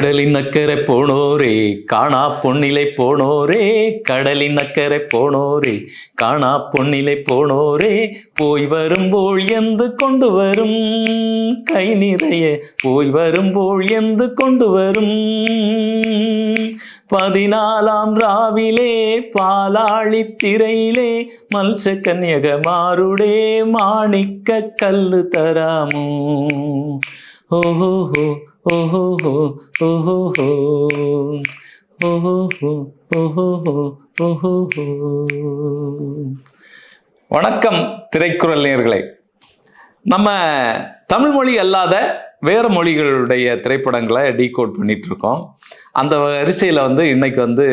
கடலின் அக்கறை போனோரே காணா பொன்னிலை போனோரே கடலின் அக்கறை போனோரே காணா பொன்னிலை போனோரே போய் வரும்போல் எந்து கொண்டு வரும் கை நிறைய போய் வரும்போல் எந்து கொண்டு வரும். பதினாலாம் ராவிலே பாலாழி திரையிலே மல்ச கன்யகமாருடே மாணிக்க கல்லு தராமோ? ஓஹோ ஓஹோ ஓஹோ ஓஹோ ஓஹோ ஓஹோ வணக்கம் திரைக்குறள் நேர்களே நம்ம தமிழ் மொழி அல்லாத வேறு மொழிகளுடைய திரைப்படங்களை டீகோட் பண்ணிட்டு இருக்கோம் அந்த வரிசையில் வந்து இன்னைக்கு வந்து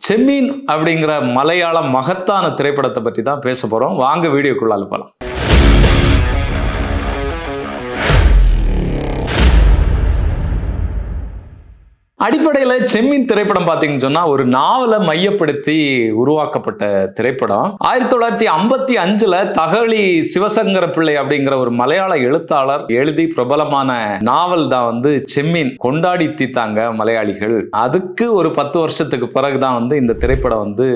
செம்மீன் அப்படிங்கிற மலையாள மகத்தான திரைப்படத்தை பற்றி தான் பேச போகிறோம் வாங்க வீடியோக்குள்ளால அனுப்பலாம் அடிப்படையில் செம்மீன் திரைப்படம் பார்த்தீங்கன்னு சொன்னா ஒரு நாவலை மையப்படுத்தி உருவாக்கப்பட்ட திரைப்படம். ஆயிரத்தி தொள்ளாயிரத்தி ஐம்பத்தி அஞ்சுல தகழி சிவசங்கர பிள்ளை அப்படிங்கிற ஒரு மலையாள எழுத்தாளர் எழுதி பிரபலமான நாவல் தான் வந்து செம்மீன் கொண்டாடி தீத்தாங்க மலையாளிகள். அதுக்கு ஒரு பத்து வருஷத்துக்கு பிறகுதான் வந்து இந்த திரைப்படம் வந்து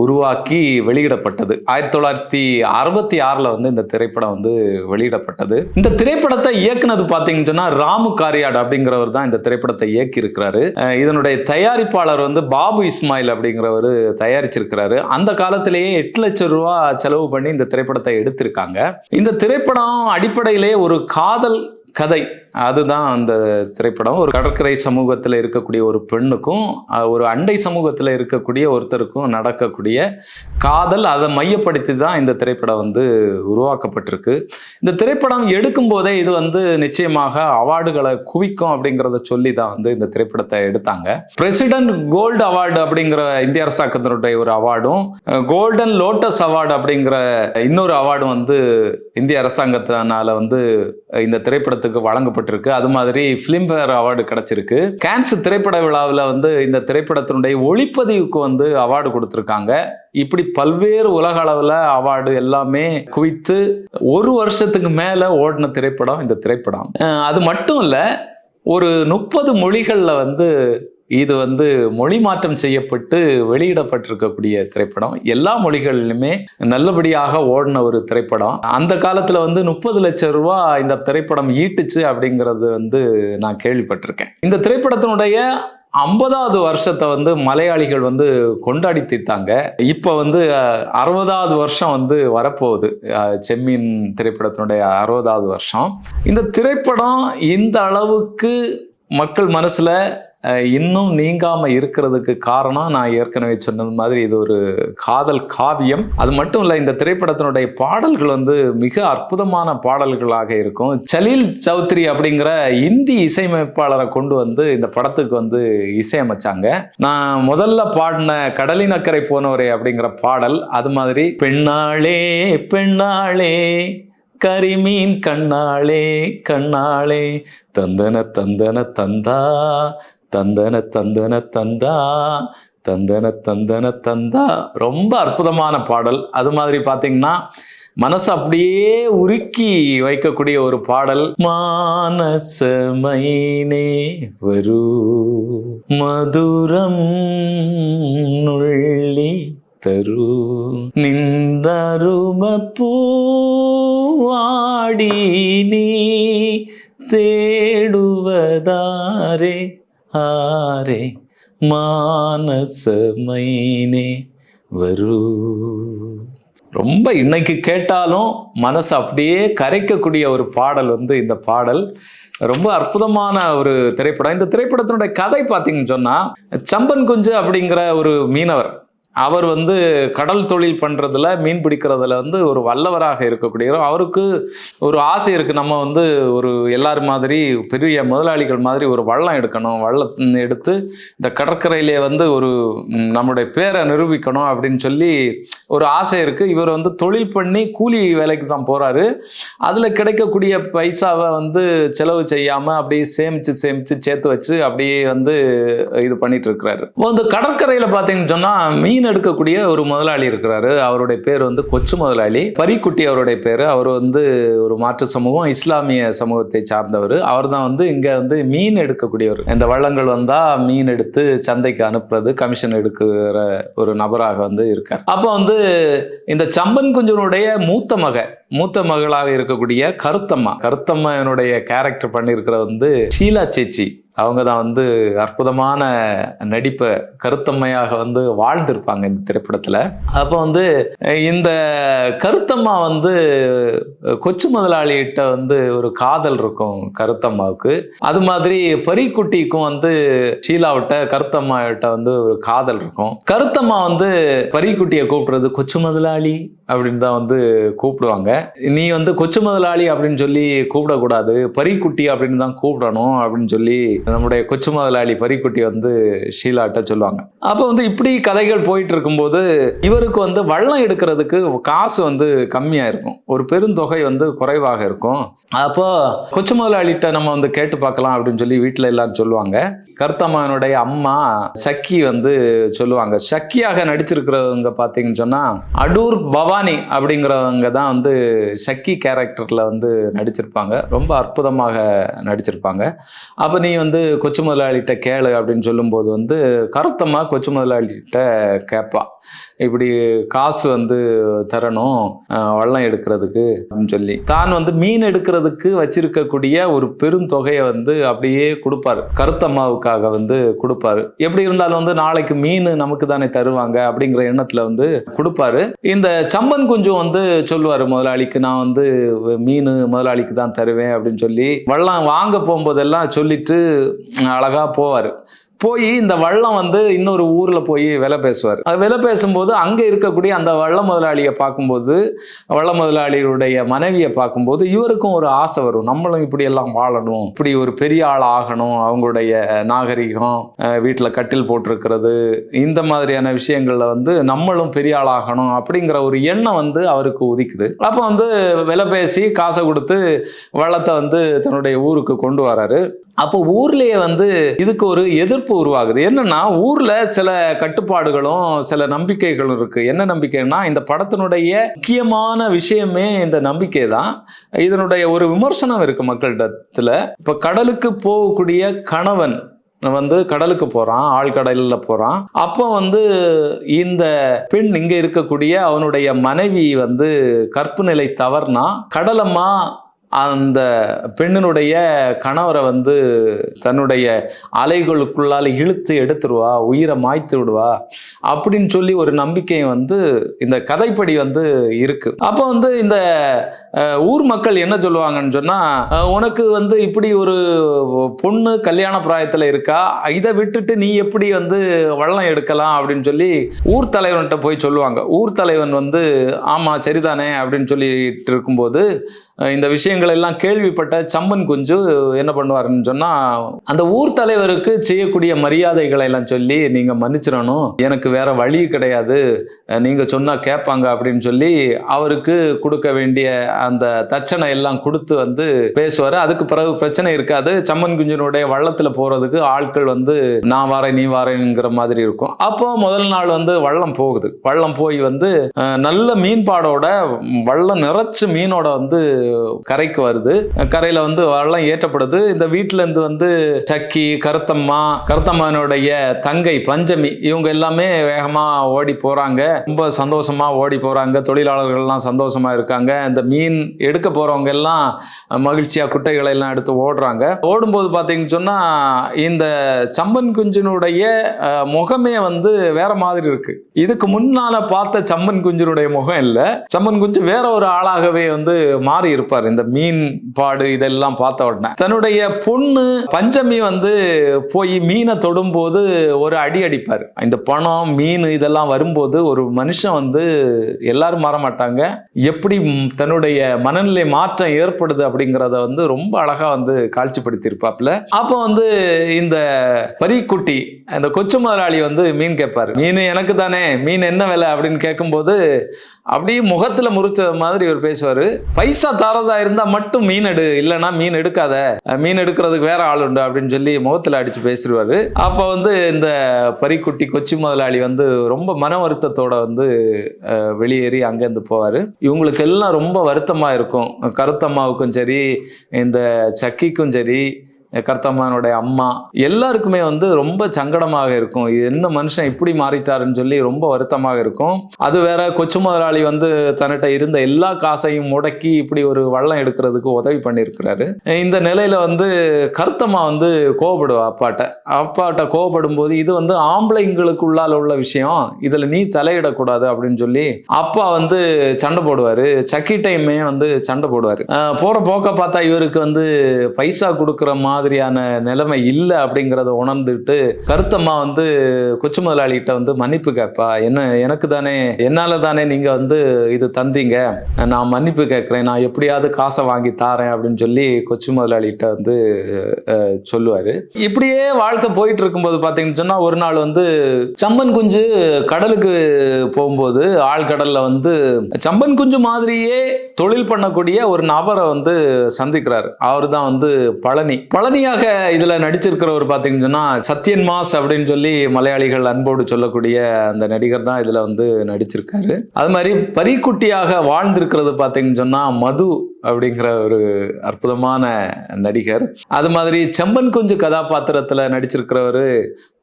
உருவாக்கி வெளியிடப்பட்டது. ஆயிரத்தி தொள்ளாயிரத்தி அறுபத்தி ஆறுல வந்து இந்த திரைப்படம் வந்து வெளியிடப்பட்டது. இந்த திரைப்படத்தை இயக்குனது பார்த்தீங்கன்னு சொன்னா ராமு காரியாட் அப்படிங்கிறவர் தான் இந்த திரைப்படத்தை இயக்கி இருக்கிறாரு இதனுடைய தயாரிப்பாளர் வந்து பாபு இஸ்மாயில் அப்படிங்கிறவர் தயாரிச்சிருக்கிறாரு. அந்த காலத்திலேயே எட்டு லட்சம் ரூபா செலவு பண்ணி இந்த திரைப்படத்தை எடுத்திருக்காங்க. இந்த திரைப்படம் அடிப்படையிலே ஒரு காதல் கதை அதுதான் அந்த திரைப்படம். ஒரு கடற்கரை சமூகத்தில் இருக்கக்கூடிய ஒரு பெண்ணுக்கும் ஒரு அண்டை சமூகத்தில் இருக்கக்கூடிய ஒருத்தருக்கும் நடக்கக்கூடிய காதல் அதை மையப்படுத்தி தான் இந்த திரைப்படம் வந்து உருவாக்கப்பட்டிருக்கு. இந்த திரைப்படம் எடுக்கும் போதே இது வந்து நிச்சயமாக அவார்டுகளை குவிக்கும் அப்படிங்கிறத சொல்லி தான் வந்து இந்த திரைப்படத்தை எடுத்தாங்க. பிரசிடென்ட் கோல்டு அவார்டு அப்படிங்கிற இந்திய அரசாங்கத்தினுடைய ஒரு அவார்டும் கோல்டன் லோட்டஸ் அவார்டு அப்படிங்கிற இன்னொரு அவார்டும் வந்து இந்திய அரசாங்கத்தினால வந்து இந்த திரைப்படத்துக்கு வழங்கப்பட்டிருக்கு அது மாதிரி ஃபிலிம்பேர் அவார்டு கிடைச்சிருக்கு. கேன்ஸ் திரைப்பட விழாவில் வந்து இந்த திரைப்படத்தினுடைய ஒளிப்பதிவுக்கு வந்து அவார்டு கொடுத்துருக்காங்க. இப்படி பல்வேறு உலக அளவில் அவார்டு எல்லாமே குவித்து ஒரு வருஷத்துக்கு மேலே ஓடின திரைப்படம் இந்த திரைப்படம். அது மட்டும் இல்லை ஒரு முப்பது மொழிகளில் வந்து இது வந்து மொழி மாற்றம் செய்யப்பட்டு வெளியிடப்பட்டிருக்கக்கூடிய திரைப்படம். எல்லா மொழிகளிலுமே நல்லபடியாக ஓடின ஒரு திரைப்படம். அந்த காலத்தில் வந்து முப்பது லட்சம் ரூபா இந்த திரைப்படம் ஈட்டுச்சு அப்படிங்கிறது வந்து நான் கேள்விப்பட்டிருக்கேன். இந்த திரைப்படத்தினுடைய ஐம்பதாவது வருஷத்தை வந்து மலையாளிகள் வந்து கொண்டாடி தீர்த்தாங்க. இப்போ வந்து அறுபதாவது வருஷம் வந்து வரப்போகுது. செம்மீன் திரைப்படத்தினுடைய அறுபதாவது வருஷம். இந்த திரைப்படம் இந்த அளவுக்கு மக்கள் மனசில் இன்னும் நீங்காமல் இருக்கிறதுக்கு காரணம் நான் ஏற்கனவே சொன்னது மாதிரி இது ஒரு காதல் காவியம். அது மட்டும் இல்லை இந்த திரைப்படத்தினுடைய பாடல்கள் வந்து மிக அற்புதமான பாடல்களாக இருக்கும். சலீல் சௌத்ரி அப்படிங்கிற இந்தி இசையமைப்பாளரை கொண்டு வந்து இந்த படத்துக்கு வந்து இசையமைச்சாங்க. நான் முதல்ல பாடின கடலின் அக்கறை போனவரே அப்படிங்கிற பாடல் அது மாதிரி பெண்ணாளே பெண்ணாளே கரிமீன் கண்ணாளே கண்ணாளே தந்தன தந்தன தந்தா தந்தன தந்தன தந்தா தந்தன தந்தன தந்தா. ரொம்ப அற்புதமான பாடல். அது மாதிரி பார்த்தீங்கன்னா மனசு அப்படியே உருக்கி வைக்கக்கூடிய ஒரு பாடல். மானசமைனே வரு மதுரம் நுள்ளி தரு நின்றரும பூவாடி நீ தேடுவதாரே ஆரே மானசமைனே வரு. ரொம்ப இன்னைக்கு கேட்டாலும் மனசு அப்படியே கரைக்கக்கூடிய ஒரு பாடல் வந்து இந்த பாடல். ரொம்ப அற்புதமான ஒரு திரைப்படம். இந்த திரைப்படத்தினுடைய கதை பார்த்தீங்கன்னு சொன்னால் சம்பன் குஞ்சு அப்படிங்கிற ஒரு மீனவர். அவர் வந்து கடல் தொழில் பண்ணுறதுல மீன் பிடிக்கிறதுல வந்து ஒரு வல்லவராக இருக்கக்கூடியவர். அவருக்கு ஒரு ஆசை இருக்குது நம்ம வந்து ஒரு எல்லார் மாதிரி பெரிய முதலாளிகள் மாதிரி ஒரு வள்ளம் எடுக்கணும். வள்ளம் எடுத்து இந்த கடற்கரையிலே வந்து ஒரு நம்முடைய பேரை நிரூபிக்கணும் அப்படின்னு சொல்லி ஒரு ஆசை இருக்குது இவர் வந்து தொழில் பண்ணி கூலி வேலைக்கு தான் போகிறாரு அதில் கிடைக்கக்கூடிய பைசாவை வந்து செலவு செய்யாமல் அப்படியே சேமித்து சேமித்து சேர்த்து வச்சு அப்படியே வந்து இது பண்ணிட்டு இருக்கிறாரு. இந்த கடற்கரையில் பார்த்தீங்கன்னு சொன்னால் மீன் மீன் எடுக்கக்கூடிய ஒரு முதலாளி இருக்கிறாரு. அவருடைய பேர் வந்து கொச்சு முதலாளி. பரிக்குட்டி அவருடைய பேர். அவர் வந்து ஒரு மாற்று சமூகம் இஸ்லாமிய சமூகத்தை சார்ந்தவர். அவர் தான் வந்து இங்க வந்து மீன் எடுக்கக்கூடியவர். இந்த வள்ளங்கள் வந்தா மீன் எடுத்து சந்தைக்கு அனுப்புறது கமிஷன் எடுக்கிற ஒரு நபராக வந்து இருக்கார். அப்போ வந்து இந்த சம்பன் குஞ்சனுடைய மூத்த மக மூத்த மகளாக இருக்கக்கூடிய கருத்தம்மா. கருத்தம்மானுடைய கேரக்டர் பண்ணியிருக்கிற வந்து ஷீலா சேச்சி. அவங்க தான் வந்து அற்புதமான நடிப்பை கருத்தம்மையாக வந்து வாழ்ந்திருப்பாங்க இந்த திரைப்படத்தில். அப்போ வந்து இந்த கருத்தம்மா வந்து கொச்சு முதலாளிகிட்ட வந்து ஒரு காதல் இருக்கும் கருத்தம்மாவுக்கு. அது மாதிரி பரிக்குட்டிக்கும் வந்து ஷீலாவிட்ட கருத்தம்மா கிட்ட வந்து ஒரு காதல் இருக்கும். கருத்தம்மா வந்து பரிக்குட்டியை கூப்பிடுறது கொச்சு முதலாளி அப்படின்னு தான் வந்து கூப்பிடுவாங்க. நீ வந்து கொச்சு முதலாளி அப்படின்னு சொல்லி கூப்பிடக்கூடாது பரிக்குட்டி அப்படின்னு தான் கூப்பிடணும் அப்படின்னு சொல்லி நம்முடைய கொச்சு முதலாளி பரிக்குட்டி வந்து ஷீலாட்ட சொல்லுவாங்க. அப்போ வந்து இப்படி கதைகள் போயிட்டு இருக்கும்போது இவருக்கு வந்து வள்ளம் எடுக்கிறதுக்கு காசு வந்து கம்மியாக இருக்கும். ஒரு பெருந்தொகை வந்து குறைவாக இருக்கும். அப்போ கொச்சு முதலாளிகிட்ட நம்ம வந்து கேட்டு பார்க்கலாம் அப்படின்னு சொல்லி வீட்டில் எல்லாரும் சொல்லுவாங்க. கருத்தம்மானுடைய அம்மா சக்கி வந்து சொல்லுவாங்க. சக்கியாக நடிச்சிருக்கிறவங்க பார்த்தீங்கன்னு சொன்னால் அடூர் பவானி அப்படிங்கிறவங்க தான் வந்து சக்கி கேரக்டரில் வந்து நடிச்சிருப்பாங்க. ரொம்ப அற்புதமாக நடிச்சிருப்பாங்க. அப்போ நீ வந்து கொச்சு முதலாளிகிட்ட கேளு அப்படின்னு சொல்லும்போது வந்து கருத்தம்மா கொச்சு முதலாளிகிட்ட கேட்பா. இப்படி காசு வந்து தரணும் வள்ளம் எடுக்கிறதுக்கு அப்படின்னு சொல்லி. தான் வந்து மீன் எடுக்கிறதுக்கு வச்சிருக்கக்கூடிய ஒரு பெருந்தொகையை வந்து அப்படியே கொடுப்பாரு. கருத்தம்மாவுக்காக வந்து கொடுப்பாரு. எப்படி இருந்தாலும் வந்து நாளைக்கு மீன் நமக்கு தானே தருவாங்க அப்படிங்கிற எண்ணத்துல வந்து கொடுப்பாரு. இந்த சம்பன் குஞ்சும் வந்து சொல்லுவாரு முதலாளிக்கு நான் வந்து மீன் முதலாளிக்கு தான் தருவேன் அப்படின்னு சொல்லி. வள்ளம் வாங்க போகும்போதெல்லாம் சொல்லிட்டு அழகா போவார். போய் இந்த வள்ளம் வந்து இன்னொரு ஊரில் போய் விலை பேசுவார். அது விலை பேசும்போது அங்கே இருக்கக்கூடிய அந்த வள்ள முதலாளியை பார்க்கும்போது வள்ள முதலாளியுடைய மனைவியை பார்க்கும்போது இவருக்கும் ஒரு ஆசை வரும். நம்மளும் இப்படி எல்லாம் வாழணும். இப்படி ஒரு பெரிய ஆள் ஆகணும். அவங்களுடைய நாகரிகம் வீட்டில் கட்டில் போட்டிருக்கிறது. இந்த மாதிரியான விஷயங்களில் வந்து நம்மளும் பெரிய ஆள் ஆகணும் அப்படிங்கிற ஒரு எண்ணம் வந்து அவருக்கு உதிக்குது. அப்போ வந்து விலை பேசி காசை கொடுத்து வள்ளத்தை வந்து தன்னுடைய ஊருக்கு கொண்டு வராரு. அப்போ ஊர்லயே வந்து இதுக்கு ஒரு எதிர்ப்பு உருவாகுது. என்னன்னா ஊர்ல சில கட்டுப்பாடுகளும் சில நம்பிக்கைகளும் இருக்கு. என்ன நம்பிக்கைன்னா இந்த படத்தினுடைய முக்கியமான விஷயமே இந்த நம்பிக்கை தான் இதனுடைய ஒரு விமர்சனம் இருக்கு மக்களிடத்துல. இப்ப கடலுக்கு போகக்கூடிய கணவன் வந்து கடலுக்கு போறான் ஆழ்கடலில் போறான். அப்போ வந்து இந்த பெண் இங்க இருக்கக்கூடிய அவனுடைய மனைவி வந்து கற்பு நிலை தவறுனா கடலம்மா அந்த பெண்ணினுடைய கணவரை வந்து தன்னுடைய அலைகளுக்குள்ளால் இழுத்து எடுத்துருவா உயிரை மாய்த்து விடுவா அப்படின்னு சொல்லி ஒரு நம்பிக்கை வந்து இந்த கதைப்படி வந்து இருக்கு. அப்போ வந்து இந்த ஊர் மக்கள் என்ன சொல்லுவாங்கன்னு சொன்னா உனக்கு வந்து இப்படி ஒரு பொண்ணு கல்யாண பிராயத்துல இருக்கா? இதை விட்டுட்டு நீ எப்படி வந்து வள்ளம் எடுக்கலாம் அப்படின்னு சொல்லி ஊர் தலைவன்கிட்ட போய் சொல்லுவாங்க. ஊர் தலைவன் வந்து ஆமா சரிதானே அப்படின்னு சொல்லிட்டு இருக்கும்போது இந்த விஷயங்கள் எல்லாம் கேள்விப்பட்ட சம்மன் குஞ்சு என்ன பண்ணுவாருன்னு சொன்னா அந்த ஊர் தலைவருக்கு செய்யக்கூடிய மரியாதைகளை எல்லாம் சொல்லி நீங்க மன்னிச்சிடணும். எனக்கு வேற வழி கிடையாது. நீங்கள் நீங்க சொன்னா கேட்பாங்க அப்படின்னு சொல்லி அவருக்கு கொடுக்க வேண்டிய அந்த தட்சணை எல்லாம் கொடுத்து வந்து பேசுவார். அதுக்கு பிறகு பிரச்சனை இருக்காது. சம்மன் குஞ்சினுடைய வள்ளத்தில் போகிறதுக்கு ஆட்கள் வந்து நான் வாரேன் நீ வாரேங்கிற மாதிரி இருக்கும். அப்போ முதல் நாள் வந்து வள்ளம் போகுது. வள்ளம் போய் வந்து நல்ல மீன்பாடோட வள்ளம் நிறைச்சு மீனோட வந்து கரைக்கு வருது. கரையில் வந்து வள்ளம் ஏற்றப்படுது. இந்த வீட்டிலேருந்து வந்து சக்கி கருத்தம்மா கருத்தம்மானுடைய தங்கை பஞ்சமி இவங்க எல்லாமே வேகமாக ஓடி போகிறாங்க ரொம்ப சந்தோஷமாக ஓடி போகிறாங்க தொழிலாளர்கள்லாம் சந்தோஷமாக இருக்காங்க. இந்த மீன் எடுக்க போறவங்க எல்லாம் மகிழ்ச்சியா குட்டைகளை எல்லாம் எடுத்து ஓடுறாங்க. ஓடும்போது பாத்தீங்கன்னு சொன்னா இந்த சம்பன் குஞ்சினுடைய முகமே வந்து வேற மாதிரி இருக்கு. இதுக்கு முன்னால பார்த்த சம்பன் குஞ்சினுடைய முகம் இல்ல. சம்பன் குஞ்சு வேற ஒரு ஆளாகவே வந்து மாறி இருப்பார். இந்த மீன் பாடு இதெல்லாம் பார்த்த உடனே. தன்னுடைய பொண்ணு பஞ்சமி வந்து போய் மீனை தொடும்போது ஒரு அடி அடிப்பார். இந்த பணம் மீன் இதெல்லாம் வரும்போது ஒரு மனுஷன் வந்து எல்லாரும் மாற மாட்டாங்க. எப்படி தன்னுடைய மனநிலை மாற்றம் ஏற்படுது அப்படிங்கிறத வந்து ரொம்ப அழகா வந்து காட்சிப்படுத்தியிருப்பாப்புல. அப்போ வந்து இந்த பரிக்குட்டி இந்த கொச்சு முதலாளி வந்து மீன் கேட்பாரு மீன் எனக்கு தானே மீன் என்ன விலை? அப்படின்னு கேட்கும்போது அப்படியே முகத்தில் முறிச்ச மாதிரி இவர் பேசுவார். பைசா தாரதா இருந்தால் மட்டும் மீன் எடு இல்லைன்னா மீன் எடுக்காத. மீன் எடுக்கிறதுக்கு வேற ஆள் உண்டு அப்படின்னு சொல்லி முகத்தில் அடித்து பேசிடுவார். அப்போ வந்து இந்த பரிக்குட்டி கொச்சி முதலாளி வந்து ரொம்ப மன வருத்தத்தோட வந்து வெளியேறி அங்கேருந்து போவார். இவங்களுக்கு எல்லாம் ரொம்ப வருத்தமாக இருக்கும். கருத்தம்மாவுக்கும் சரி இந்த சக்கிக்கும் சரி கர்த்தம்மானுடைய அம்மா. எல்லாருக்குமே வந்து ரொம்ப சங்கடமாக இருக்கும். இது என்ன மனுஷன் இப்படி மாறிட்டாருன்னு சொல்லி ரொம்ப வருத்தமாக இருக்கும். அது வேற கொச்சு முதலாளி வந்து தன்னிட்ட இருந்த எல்லா காசையும் முடக்கி இப்படி ஒரு வள்ளம் எடுக்கிறதுக்கு உதவி பண்ணியிருக்கிறாரு. இந்த நிலையில வந்து கர்த்தம்மா வந்து கோவப்படுவா அப்பாட்ட. அப்பாட்ட கோவப்படும் போது இது வந்து ஆம்பளைங்களுக்குள்ளால உள்ள விஷயம். இதுல நீ தலையிடக்கூடாது அப்படின்னு சொல்லி அப்பா வந்து சண்டை போடுவாரு. சக்கி டைமே வந்து சண்டை போடுவாரு. போற போக்க பார்த்தா இவருக்கு வந்து பைசா கொடுக்குற மாதிரியான நிலைமை இல்லை அப்படிங்கிறத உணர்ந்துட்டு கருத்தம்மா வந்து கொச்சு முதலாளிகிட்ட வந்து மன்னிப்பு கேட்பா. என்ன எனக்கு தானே என்னால் தானே நீங்க வந்து இது தந்தீங்க. நான் மன்னிப்பு கேட்குறேன். நான் எப்படியாவது காசை வாங்கி தாரேன் அப்படின்னு சொல்லி கொச்சு முதலாளிகிட்ட வந்து சொல்லுவார் சொல்லுவாரு. இப்படியே வாழ்க்கை போயிட்டு இருக்கும்போது பார்த்தீங்கன்னு சொன்னா ஒரு நாள் வந்து சம்பன் குஞ்சு கடலுக்கு போகும்போது ஆழ்கடல்ல வந்து சம்பன் குஞ்சு மாதிரியே தொழில் பண்ணக்கூடிய ஒரு நபரை வந்து சந்திக்கிறார். அவர் தான் வந்து பழனி பழனியாக இதில் நடிச்சிருக்கிறவர் பார்த்தீங்கன்னு சொன்னால் சத்யன் மாஸ் அப்படின்னு சொல்லி மலையாளிகள் அன்போடு சொல்லக்கூடிய அந்த நடிகர் தான் இதில் வந்து நடிச்சிருக்காரு. அது மாதிரி பரிக்குட்டியாக வாழ்ந்திருக்கிறது பார்த்தீங்கன்னு சொன்னால் மது அப்படிங்கிற ஒரு அற்புதமான நடிகர். அது மாதிரி செம்பன் குஞ்சு கதாபாத்திரத்தில் நடிச்சிருக்கிறவர்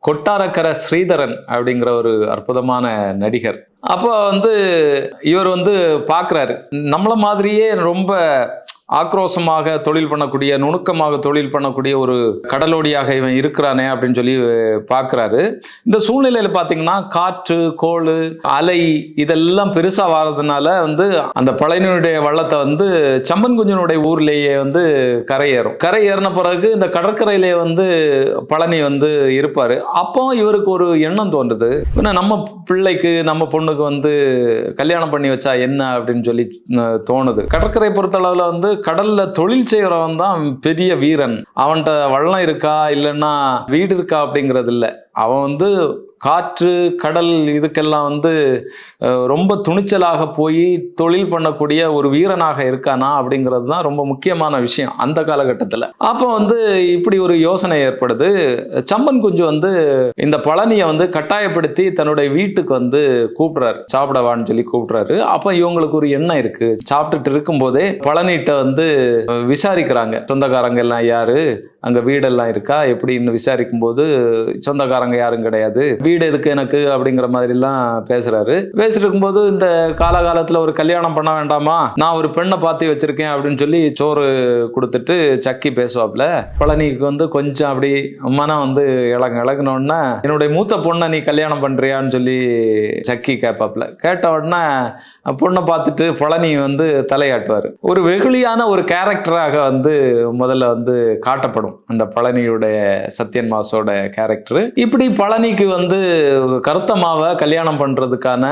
கொட்டாரக்கர ஸ்ரீதரன் அப்படிங்கிற ஒரு அற்புதமான நடிகர். அப்போ வந்து இவர் வந்து பார்க்குறாரு நம்மளை மாதிரியே ரொம்ப ஆக்ரோஷமாக தொழில் பண்ணக்கூடிய நுணுக்கமாக தொழில் பண்ணக்கூடிய ஒரு கடலோடியாக இவன் இருக்கிறானே அப்படின்னு சொல்லி பார்க்குறாரு இந்த சூழ்நிலையில் பார்த்தீங்கன்னா காற்று கோள் அலை இதெல்லாம் பெருசாக வர்றதுனால வந்து அந்த பழனியுடைய வள்ளத்தை வந்து சம்பன் குஞ்சனுடைய ஊர்லேயே வந்து கரையேறும். கரை ஏறின பிறகு இந்த கடற்கரையிலே வந்து பழனி வந்து இருப்பார். அப்போ இவருக்கு ஒரு எண்ணம் தோன்றுது. என்ன நம்ம பிள்ளைக்கு நம்ம பொண்ணுக்கு வந்து கல்யாணம் பண்ணி வச்சா என்ன? அப்படின்னு சொல்லி தோணுது. கடற்கரை பொறுத்தளவில் வந்து கடல்ல தொழில் செய்கிறவன் தான் பெரிய வீரன். அவன்கிட்ட வள்ளம் இருக்கா இல்லைன்னா வீடு இருக்கா அப்படிங்கிறது இல்லை அவன் வந்து காற்று கடல் இதுக்கெல்லாம் வந்து ரொம்ப துணிச்சலாக போய் தொழில் பண்ணக்கூடிய ஒரு வீரனாக இருக்கானா அப்படிங்கிறது தான் ரொம்ப முக்கியமான விஷயம் அந்த காலகட்டத்தில். அப்போ வந்து இப்படி ஒரு யோசனை ஏற்படுது. சம்பன் குஞ்சு வந்து இந்த பழனியை வந்து கட்டாயப்படுத்தி தன்னுடைய வீட்டுக்கு வந்து கூப்பிடுறாரு. சாப்பிடவான்னு சொல்லி கூப்பிடுறாரு. அப்போ இவங்களுக்கு ஒரு எண்ணம் இருக்கு. சாப்பிட்டுட்டு இருக்கும்போதே பழனிட்ட வந்து விசாரிக்கிறாங்க. சொந்தக்காரங்க எல்லாம் யாரு? அங்கே வீடெல்லாம் இருக்கா? எப்படின்னு விசாரிக்கும் போது சொந்தக்காரங்க யாரும் கிடையாது. வீடு எதுக்கு எனக்கு? அப்படிங்கிற மாதிரிலாம் பேசுகிறாரு பேசுறாரு. பேசிட்டு இருக்கும்போது இந்த காலகாலத்தில் ஒரு கல்யாணம் பண்ண வேண்டாமா? நான் ஒரு பெண்ணை பார்த்து வச்சிருக்கேன் அப்படின்னு சொல்லி சோறு கொடுத்துட்டு சக்கி பேசுவாப்ல. பழனிக்கு வந்து கொஞ்சம் அப்படி மனம் வந்து இழங்க இழகுனோடனே என்னுடைய மூத்த பொண்ணை நீ கல்யாணம் பண்றியான்னு சொல்லி சக்கி கேட்பாப்ல. கேட்ட உடனே பொண்ணை பார்த்துட்டு பழனி வந்து தலையாட்டுவார். ஒரு வெகுளியான ஒரு கேரக்டராக வந்து முதல்ல வந்து காட்டப்படும். அந்த பழனியுடைய சத்யன் மாஸோட கேரக்டர் இப்படி பழனிக்கு வந்து கருத்தம்மாவை கல்யாணம் பண்றதுக்கான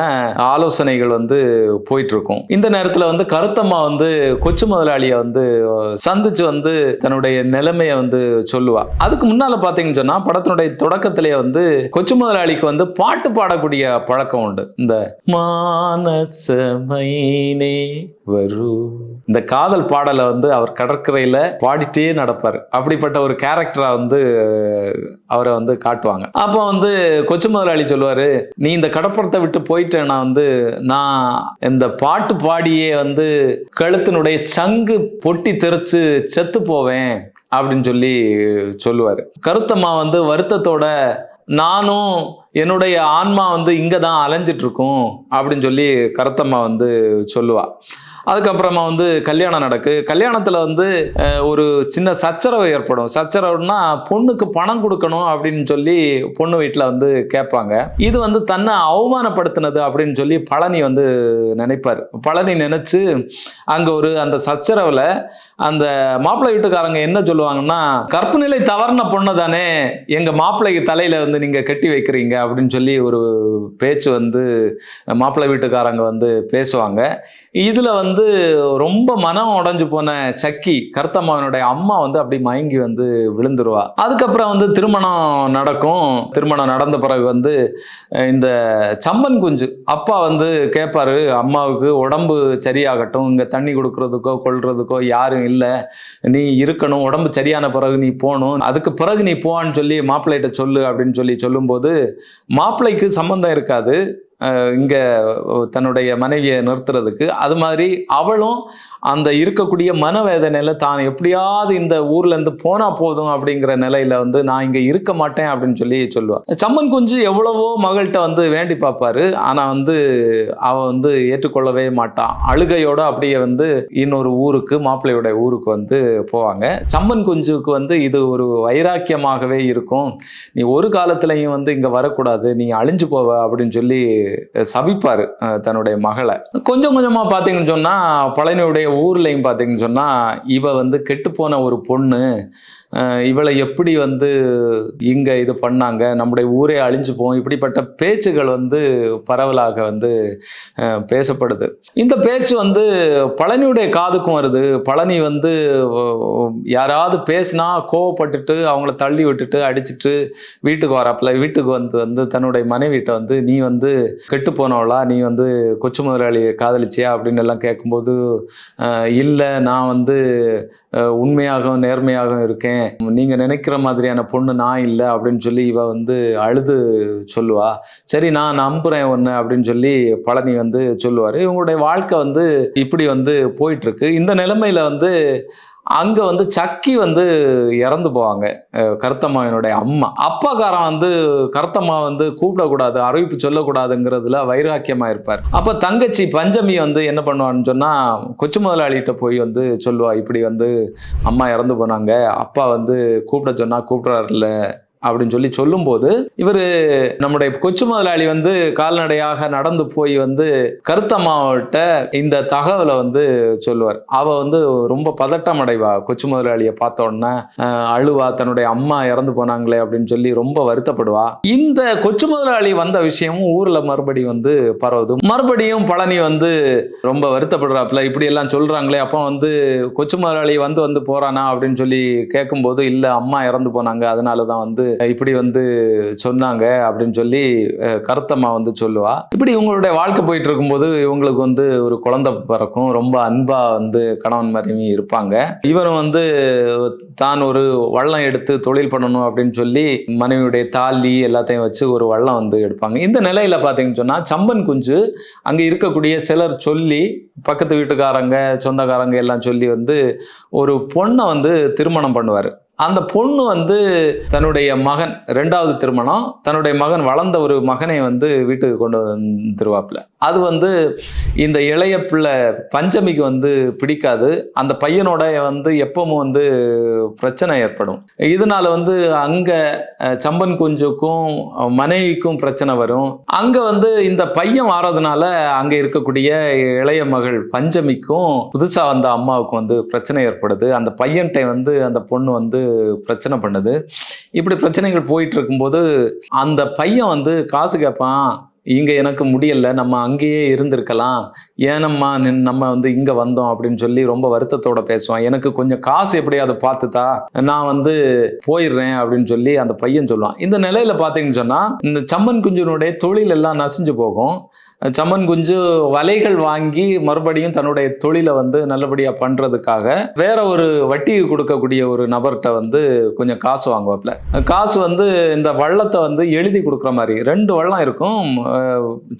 ஆலோசனைகள் வந்து போயிட்டு இருக்கும் இந்த நேரத்துல வந்து கருத்தம்மா வந்து கொச்சு முதலாளிய வந்து சந்திச்சு வந்து தன்னுடைய நிலைமைய வந்து சொல்லுவா. அதுக்கு முன்னால பாத்தீங்கன்னு சொன்னா படத்தினுடைய தொடக்கத்திலேயே வந்து கொச்சு முதலாளிக்கு வந்து பாட்டு பாடக்கூடிய பழக்கம் உண்டு. இந்த மானசமைனே வரு இந்த காதல் பாடலை வந்து அவர் கடற்கரையில் பாடிட்டே நடப்பார். அப்படிப்பட்ட ஒரு கேரக்டரை வந்து அவரை வந்து காட்டுவாங்க. அப்போ வந்து கொச்சு முதலாளி சொல்லுவார் நீ இந்த கடப்புறத்தை விட்டு போயிட்டேன்னா வந்து நான் இந்த பாட்டு பாடியே வந்து கழுத்தினுடைய சங்கு பொட்டி தெரிச்சு செத்து போவேன் அப்படின்னு சொல்லி சொல்லுவார். கருத்தம்மா வந்து வருத்தத்தோட நானும் என்னுடைய ஆன்மா வந்து இங்கே தான் அலைஞ்சிட்ருக்கும் அப்படின்னு சொல்லி கருத்தம்மா வந்து சொல்லுவாள் அதுக்கப்புறமா வந்து கல்யாணம் நடக்கு. கல்யாணத்தில் வந்து ஒரு சின்ன சச்சரவு ஏற்படும். சச்சரவுன்னா பொண்ணுக்கு பணம் கொடுக்கணும் அப்படின்னு சொல்லி பொண்ணு வீட்டில் வந்து கேட்பாங்க இது வந்து தன்னை அவமானப்படுத்தினது அப்படின்னு சொல்லி பழனி வந்து நினைப்பார். பழனி நினைச்சு அங்கே ஒரு அந்த சச்சரவில் அந்த மாப்பிள்ளை வீட்டுக்காரங்க என்ன சொல்லுவாங்கன்னா கற்பு நிலை தவறின பொண்ணு தானே எங்க மாப்பிள்ளைக்கு தலையில வந்து நீங்க கட்டி வைக்கிறீங்க அப்படின்னு சொல்லி ஒரு பேச்சு வந்து மாப்பிள்ளை வீட்டுக்காரங்க வந்து பேசுவாங்க. இதுல வந்து வந்து ரொம்ப மனம் உடஞ்சு போன சக்கி கருத்தம்மாவனுடைய அம்மா வந்து அப்படி மயங்கி வந்து விழுந்துருவா. அதுக்கப்புறம் வந்து திருமணம் நடக்கும். திருமணம் நடந்த பிறகு வந்து இந்த சம்பன் குஞ்சு அப்பா வந்து கேட்பாரு அம்மாவுக்கு உடம்பு சரியாகட்டும். இங்கே தண்ணி கொடுக்கறதுக்கோ கொள்றதுக்கோ யாரும் இல்லை. நீ இருக்கணும். உடம்பு சரியான பிறகு நீ போகணும். அதுக்கு பிறகு நீ போவான்னு சொல்லி மாப்பிள்ளைகிட்ட சொல்லு அப்படின்னு சொல்லி சொல்லும்போது மாப்பிள்ளைக்கு சம்பந்தம் இருக்காது. இங்கே தன்னுடைய மனைவியை நிறுத்துறதுக்கு அது மாதிரி அவளும் அந்த இருக்கக்கூடிய மனவேதனையில் தான் எப்படியாவது இந்த ஊர்லேருந்து போனால் போதும் அப்படிங்கிற நிலையில் வந்து நான் இங்கே இருக்க மாட்டேன் அப்படின்னு சொல்லி சொல்லுவா. சம்மன் குஞ்சு எவ்வளவோ மகள்கிட்ட வந்து வேண்டி பார்ப்பாரு. ஆனால் வந்து அவ வந்து ஏற்றுக்கொள்ளவே மாட்டான் அழுகையோடு அப்படியே வந்து இன்னொரு ஊருக்கு மாப்பிள்ளையோட ஊருக்கு வந்து போவாங்க. சம்மன் குஞ்சுக்கு வந்து இது ஒரு வைராக்கியமாகவே இருக்கும். நீ ஒரு காலத்துலையும் வந்து இங்கே வரக்கூடாது. நீ அழிஞ்சு போவ அப்படின்னு சொல்லி சபிப்பார் தன்னுடைய மகளை. கொஞ்சம் கொஞ்சமா பாத்தீங்கன்னு சொன்னா பழனியுடைய ஊர்லயும் பாத்தீங்கன்னு சொன்னா இவ வந்து கெட்டுப்போன ஒரு பொண்ணு இவளை எப்படி வந்து இங்க இது பண்ணாங்க? நம்முடைய ஊரே அழிஞ்சு போகும். இப்படிப்பட்ட பேச்சுகள் வந்து பரவலாக வந்து பேசப்படுது. இந்த பேச்சு வந்து பழனியுடைய காதுக்கும் வருது. பழனி வந்து யாராவது பேசினா கோவப்பட்டுட்டு அவங்கள தள்ளி விட்டுட்டு அடிச்சுட்டு வீட்டுக்கு வராப்புல. வீட்டுக்கு வந்து வந்து தன்னுடைய மனைவிட்ட வந்து நீ வந்து கெட்டு போனவளா? நீ வந்து கொச்சு முதலாளியை காதலிச்சியா? அப்படின்னு எல்லாம் கேட்கும்போது இல்லை நான் வந்து உண்மையாகவும் நேர்மையாகவும் இருக்கேன். நீங்கள் நினைக்கிற மாதிரியான பொண்ணு நான் இல்லை அப்படின்னு சொல்லி இவ வந்து அழுது சொல்லுவா. சரி நான் நம்புகிறேன் ஒன்று அப்படின்னு சொல்லி பழனி வந்து சொல்லுவார். இவங்களுடைய வாழ்க்கை வந்து இப்படி வந்து போயிட்டுருக்கு இந்த நிலைமையில வந்து அங்க வந்து சக்கி வந்து இறந்து போவாங்க. கருத்தம்மாவினுடைய அம்மா. அப்பாக்காரன் வந்து கருத்தம்மா வந்து கூப்பிடக்கூடாது அறிவிப்பு சொல்லக்கூடாதுங்கிறதுல வைராக்கியமா இருப்பார். அப்ப தங்கச்சி பஞ்சமி வந்து என்ன பண்ணுவான்னு சொன்னா கொச்சு முதலாளிகிட்ட போய் வந்து சொல்லுவா இப்படி வந்து அம்மா இறந்து போனாங்க. அப்பா வந்து கூப்பிட சொன்னா கூப்பிடுறாருல அப்படின்னு சொல்லி சொல்லும்போது இவர் நம்முடைய கொச்சு முதலாளி வந்து கால்நடையாக நடந்து போய் வந்து கருத்தம்மாவிட்ட இந்த தகவலை வந்து சொல்லுவார். அவ வந்து ரொம்ப பதட்டம் அடைவா கொச்சு முதலாளியை பார்த்த உடனே அழுவா தன்னுடைய அம்மா இறந்து போனாங்களே அப்படின்னு சொல்லி ரொம்ப வருத்தப்படுவா. இந்த கொச்சு முதலாளி வந்த விஷயமும் ஊர்ல மறுபடி வந்து பரவுது. மறுபடியும் பழனி வந்து ரொம்ப வருத்தப்படுறாப்புல. இப்படி எல்லாம் சொல்றாங்களே அப்போ வந்து கொச்சு முதலாளி வந்து வந்து போறானா? அப்படின்னு சொல்லி கேட்கும்போது இல்லை அம்மா இறந்து போனாங்க. அதனால தான் வந்து இப்படி வந்து சொன்னாங்க அப்படின்னு சொல்லி கருத்தம்மா வந்து சொல்லுவா. இப்படி இவங்களுடைய வாழ்க்கை போயிட்டு இருக்கும்போது இவங்களுக்கு வந்து ஒரு குழந்தை பிறக்கும். ரொம்ப அன்பா வந்து கணவன் மனைவி இருப்பாங்க. இவரும் வந்து தான் ஒரு வள்ளம் எடுத்து தொழில் பண்ணணும் அப்படின்னு சொல்லி மனைவியுடைய தாலி எல்லாத்தையும் வச்சு ஒரு வள்ளம் வந்து எடுப்பாங்க. இந்த நிலையில பாத்தீங்கன்னு சொன்னா சம்பன் குஞ்சு அங்க இருக்கக்கூடிய சிலர் சொல்லி பக்கத்து வீட்டுக்காரங்க சொந்தக்காரங்க எல்லாம் சொல்லி வந்து ஒரு பொண்ணை வந்து திருமணம் பண்ணுவார். அந்த பொண்ணு வந்து தன்னுடைய மகன் ரெண்டாவது திருமணம் தன்னுடைய மகன் வளர்ந்த ஒரு மகனை வந்து வீட்டுக்கு கொண்டு வந்துருவாப்புல. அது வந்து இந்த இளைய பிள்ளை பஞ்சமிக்கு வந்து பிடிக்காது. அந்த பையனோட வந்து எப்பவும் வந்து பிரச்சனை ஏற்படும். இதனால வந்து அங்க சம்பன் குஞ்சுக்கும் மனைவிக்கும் பிரச்சனை வரும். அங்க வந்து இந்த பையன் வாரதுனால அங்க இருக்கக்கூடிய இளைய மகள் பஞ்சமிக்கும் புதுசா வந்த அம்மாவுக்கும் வந்து பிரச்சனை ஏற்படுது. அந்த பையன்கிட்ட வந்து அந்த பொண்ணு வந்து பிரச்சனை பண்ணுது. இப்படி பிரச்சனைகள் போயிட்டு இருக்கும்போது அந்த பையன் வந்து காசு கேட்பான் இங்க எனக்கு முடியல நம்ம அங்கேயே இருந்திருக்கலாம். ஏனம்மா நின் நம்ம வந்து இங்க வந்தோம் அப்படின்னு சொல்லி ரொம்ப வருத்தத்தோட பேசுவான். எனக்கு கொஞ்சம் காசு எப்படி அதை பார்த்துதா நான் வந்து போயிடுறேன் அப்படின்னு சொல்லி அந்த பையன் சொல்லுவான். இந்த நிலையில பாத்தீங்கன்னு சொன்னா இந்த சம்மன் குஞ்சினுடைய தொழில் எல்லாம் நசிஞ்சு போகும். சம்மன் குஞ்சு வலைகள் வாங்கி மறுபடியும் தன்னுடைய தொழிலை வந்து நல்லபடியா பண்றதுக்காக வேற ஒரு வட்டி கொடுக்கக்கூடிய ஒரு நபர்கிட்ட வந்து கொஞ்சம் காசு வாங்குவாப்ல. காசு வந்து இந்த வள்ளத்தை வந்து எழுதி கொடுக்குற மாதிரி ரெண்டு வள்ளம் இருக்கும்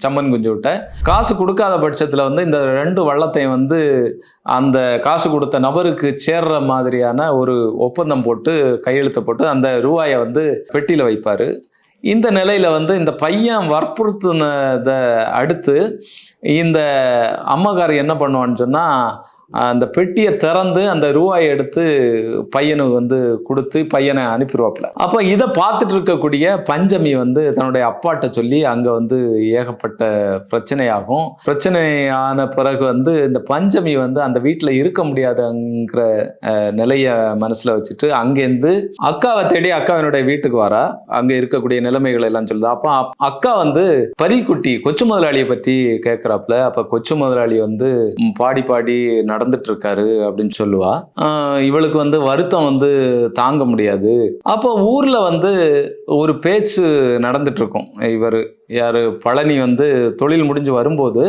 சம்மன் குஞ்சு விட்ட காசு கொடுக்காத பட்சத்தில் வந்து இந்த ரெண்டு வள்ளத்தையும் வந்து அந்த காசு கொடுத்த நபருக்கு சேர்ற மாதிரியான ஒரு ஒப்பந்தம் போட்டு கையெழுத்து போட்டு அந்த ரூபாயை வந்து பெட்டியில் வைப்பார். இந்த நிலையில் வந்து இந்த பையன் வற்புறுத்தினதை அடுத்து இந்த அம்மகாரி என்ன பண்ணுவான்னு சொன்னால் அந்த பெட்டியை திறந்து அந்த ரூபாயை எடுத்து பையனுக்கு வந்து கொடுத்து பையனை அனுப்பிடுவாப்புல அப்போ இதை பார்த்துட்டு இருக்கக்கூடிய பஞ்சமி வந்து தன்னுடைய அப்பாட்ட சொல்லி அங்கே வந்து ஏகப்பட்ட பிரச்சனையாகும். பிரச்சனையான பிறகு வந்து இந்த பஞ்சமி வந்து அந்த வீட்டில் இருக்க முடியாதுங்கிற நிலையை மனசில் வச்சுட்டு அங்கேருந்து அக்காவை தேடி அக்காவினுடைய வீட்டுக்கு வரா. அங்கே இருக்கக்கூடிய நிலைமைகள் எல்லாம் சொல்லுது. அப்போ அக்கா வந்து பரிக்குட்டி கொச்சு முதலாளியை பற்றி கேட்குறாப்புல அப்போ கொச்சு முதலாளி வந்து பாடி பாடி பாடி நடந்துட்டு இருக்காரு அப்படின்னு சொல்லுவா. இவளுக்கு வந்து வருத்தம் வந்து தாங்க முடியாது. அப்போ ஊர்ல வந்து ஒரு பேச்சு நடந்துட்டு இருக்கும் இவர் யாரு பழனி வந்து தொழில் முடிஞ்சு வரும்போது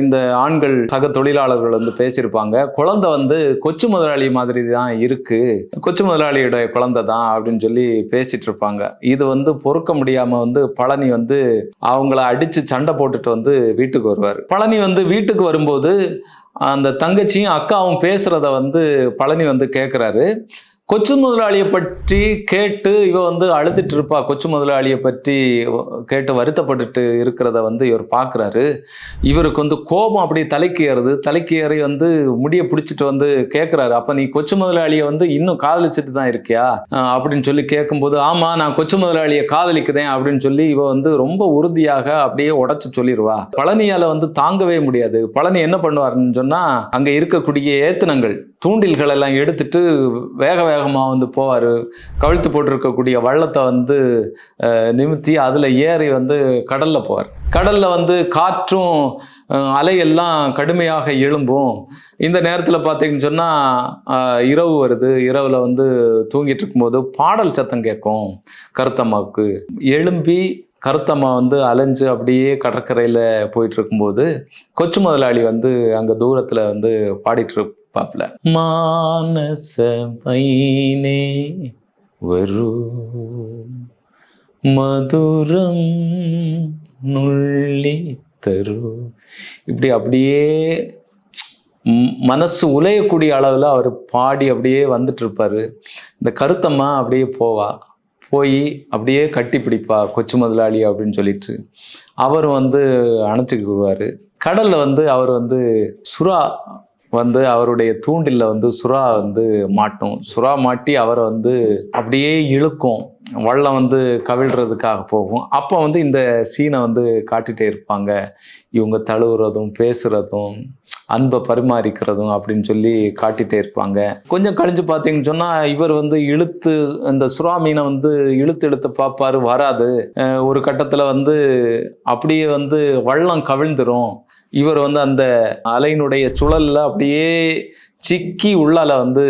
இந்த ஆண்கள் சக தொழிலாளர்கள் வந்து பேசியிருப்பாங்க. குழந்தை வந்து கொச்சு முதலாளி மாதிரி தான் இருக்கு. கொச்சு முதலாளியோட குழந்தை தான் அப்படின்னு சொல்லி பேசிட்டு இருப்பாங்க இது வந்து பொறுக்க முடியாம வந்து பழனி வந்து அவங்கள அடிச்சு சண்டை போட்டுட்டு வந்து வீட்டுக்கு வருவார். பழனி வந்து வீட்டுக்கு வரும்போது அந்த தங்கச்சியும் அக்காவும் பேசுகிறத வந்து பழனி வந்து கேட்குறாரு கொச்சு முதலாளியை பற்றி கேட்டு இவ வந்து அழுதுட்டு இருப்பா. கொச்சு முதலாளியை பற்றி கேட்டு வருத்தப்பட்டுட்டு இருக்கிறத வந்து இவர் பார்க்குறாரு இவருக்கு வந்து கோபம் அப்படி தலைக்கு ஏறுது. தலைக்கு ஏறி வந்து முடிய பிடிச்சிட்டு வந்து கேட்குறாரு அப்போ நீ கொச்சு முதலாளியை வந்து இன்னும் காதலிச்சுட்டு தான் இருக்கியா? அப்படின்னு சொல்லி கேட்கும்போது ஆமாம் நான் கொச்சு முதலாளியை காதலிக்கிறேன் அப்படின்னு சொல்லி இவ வந்து ரொம்ப உறுதியாக அப்படியே உடச்சி சொல்லிடுவா பழனியால் வந்து தாங்கவே முடியாது. பழனி என்ன பண்ணுவாருன்னு சொன்னால் அங்கே இருக்கக்கூடிய ஏத்தனங்கள் தூண்டில்கள் எல்லாம் எடுத்துட்டு வேக வேகமாக வந்து போவார். கவிழ்த்து போட்டிருக்கக்கூடிய வள்ளத்தை வந்து நிமித்தி அதில் ஏறி வந்து கடலில் போவார். கடலில் வந்து காற்றும் அலையெல்லாம் கடுமையாக எழும்பும். இந்த நேரத்தில் பார்த்தீங்கன்னு சொன்னால் இரவு வருது. இரவில் வந்து தூங்கிட்டு இருக்கும்போது பாடல் சத்தம் கேட்கும் கருத்தம்மாவுக்கு. எழும்பி கருத்தம்மா வந்து அலைஞ்சு அப்படியே கடற்கரையில் போயிட்டு இருக்கும்போது கொச்சு முதலாளி வந்து அங்கே தூரத்தில் வந்து பாடிட்டு பாப்பில் மானசமைனே வரும் மதுரம் நுள்ளி தரும் இப்படி அப்படியே மனசு உலையக்கூடிய அளவில் அவர் பாடி அப்படியே வந்துட்டு இருப்பார் இந்த கருத்தம்மா அப்படியே போவா. போய் அப்படியே கட்டி பிடிப்பா கொச்சு முதலாளி அப்படின்னு சொல்லிட்டு. அவர் வந்து அணைச்சிக்குவார் கடலில் வந்து அவர் வந்து சுறா வந்து அவருடைய தூண்டில் வந்து சுறா வந்து மாட்டும். சுறா மாட்டி அவரை வந்து அப்படியே இழுக்கும். வள்ளம் வந்து கவிழ்றதுக்காக போகும். அப்போ வந்து இந்த சீனை வந்து காட்டிகிட்டே இருப்பாங்க. இவங்க தழுவுறதும் பேசுறதும் அன்பை பரிமாறிக்கிறதும் அப்படின்னு சொல்லி காட்டிகிட்டே இருப்பாங்க. கொஞ்சம் கழிஞ்சு பார்த்தீங்கன்னு சொன்னால் இவர் வந்து இழுத்து இந்த சுறா மீனை வந்து இழுத்து இழுத்து பார்ப்பாரு வராது. ஒரு கட்டத்தில் வந்து அப்படியே வந்து வள்ளம் கவிழ்ந்துடும் இவர் வந்து அந்த அலையினுடைய சுழல்ல அப்படியே சிக்கி உள்ளால வந்து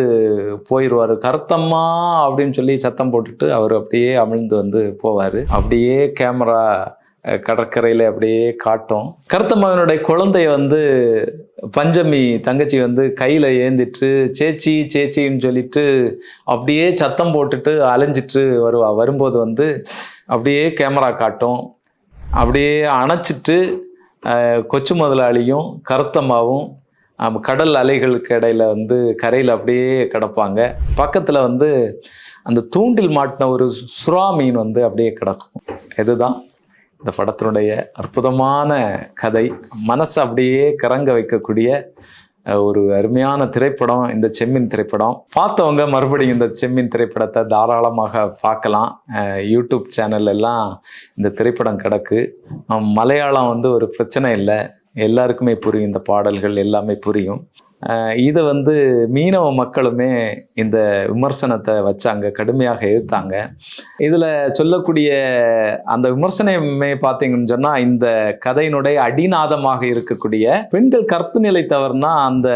போயிடுவார் கருத்தம்மா அப்படின்னு சொல்லி சத்தம் போட்டுட்டு அவர் அப்படியே அமிழ்ந்து வந்து போவார். அப்படியே கேமரா கடற்கரையில் அப்படியே காட்டும். கருத்தம்மாவினுடைய குழந்தைய வந்து பஞ்சமி தங்கச்சி வந்து கையில் ஏந்திட்டு சேச்சி சேச்சின்னு சொல்லிட்டு அப்படியே சத்தம் போட்டுட்டு அலைஞ்சிட்டு வருவா. வரும்போது வந்து அப்படியே கேமரா காட்டும். அப்படியே அணைச்சிட்டு கொச்சு முதலாளியும் கருத்தம்மாவும் கடல் அலைகளுக்கு இடையில வந்து கரையில் அப்படியே கிடப்பாங்க. பக்கத்தில் வந்து அந்த தூண்டில் மாட்டின ஒரு சுறா மீன் வந்து அப்படியே கிடக்கும். இதுதான் இந்த படத்தினுடைய அற்புதமான கதை. மனசை அப்படியே கறங்க வைக்கக்கூடிய ஒரு அருமையான திரைப்படம் இந்த செம்மின் திரைப்படம். பார்த்தவங்க மறுபடியும் இந்த செம்மின் திரைப்படத்தை தாராளமாக பார்க்கலாம். யூடியூப் சேனல் எல்லாம் இந்த திரைப்படம் கிடக்கு. மலையாளம் வந்து ஒரு பிரச்சனை இல்லை. எல்லாருக்குமே புரியும் இந்த பாடல்கள் எல்லாமே புரியும். இதை வந்து மீனவ மக்களுமே இந்த விமர்சனத்தை வச்சாங்க கடுமையாக எதிர்த்தாங்க. இதில் சொல்லக்கூடிய அந்த விமர்சனமே பார்த்தீங்கன்னு சொன்னால் இந்த கதையினுடைய அடிநாதமாக இருக்கக்கூடிய பெண்கள் கற்பு நிலை தவறுனா அந்த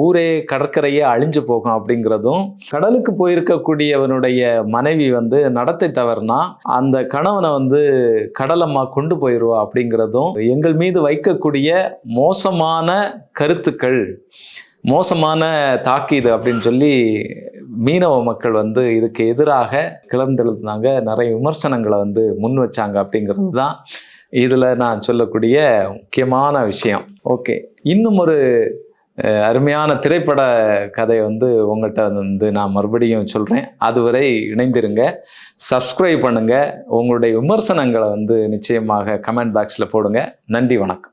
ஊரே கடற்கரையே அழிஞ்சு போகும் அப்படிங்கிறதும் கடலுக்கு போயிருக்கக்கூடியவனுடைய மனைவி வந்து நடத்தை தவறுனா அந்த கணவனை வந்து கடலம்மா கொண்டு போயிடுவா அப்படிங்கிறதும் எங்கள் மீது வைக்கக்கூடிய மோசமான கருத்துக்கள் மோசமான தாக்கீது அப்படின்னு சொல்லி மீனவ மக்கள் வந்து இதுக்கு எதிராக கிளம்பெழுந்தாங்க நிறைய விமர்சனங்களை வந்து முன் வச்சாங்க அப்படிங்கிறது தான் இதில் நான் சொல்லக்கூடிய முக்கியமான விஷயம். ஓகே. இன்னும் ஒரு அருமையான திரைப்பட கதை வந்து உங்கள்கிட்ட வந்து நான் மறுபடியும் சொல்கிறேன் அதுவரை இணைந்திருங்க. சப்ஸ்கிரைப் பண்ணுங்கள் உங்களுடைய விமர்சனங்களை வந்து நிச்சயமாக கமெண்ட் பாக்ஸில் போடுங்க. நன்றி வணக்கம்.